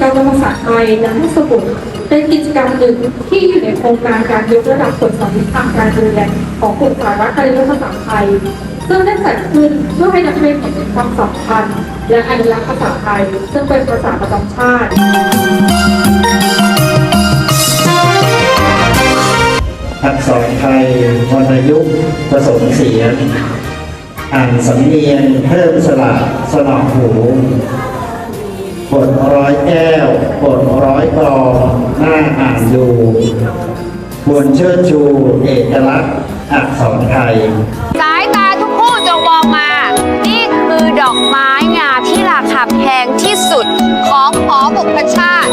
กรรมภาษาไทยและให้สมุดเป็นกิจกรรมหนึ่งที่อยู่ในโครงการการยกระดับผลสอนวิชาการเรียนของกลุ่มสาระการเรียนภาษาไทย ซึ่งได้จัดขึ้นเพื่อให้นักเรียนเห็นถึงความสำคัญ และอนุรักษ์ภาษาไทย ซึ่งเป็นภาษาประจำชาติอักษรไทยวรรณยุกต์ผสมเสียง อ่านสำเนียงเพิ่มสระสนอหู บทร้อยแก้วบทร้อยกรองหน้าอ่านดูควรเชิดชูเอกลักษณ์อักษรไทย สายตาทุกคู่จงมองมา นี่คือดอกไม้งามที่ราคาแพงที่สุดของหอบุพชาติ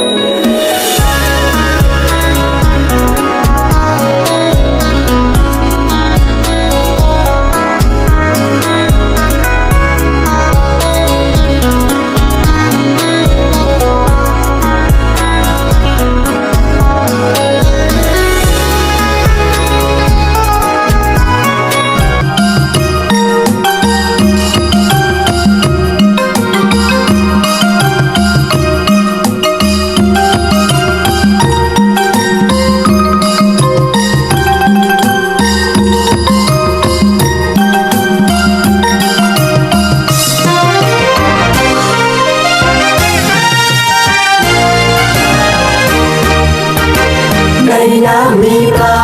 น้ำมีปลา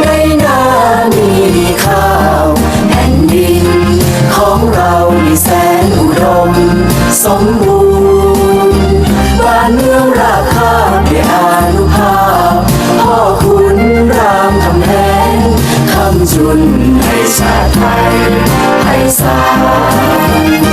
ในนามีข้าว แผ่นดิน ของเรามีแสนอุดม สมบูรณ์ บ้านเมืองราคาเด้วยอานุภาพ พ่อคุณรามคำแหงคำจุนให้ชาติไทยให้สาน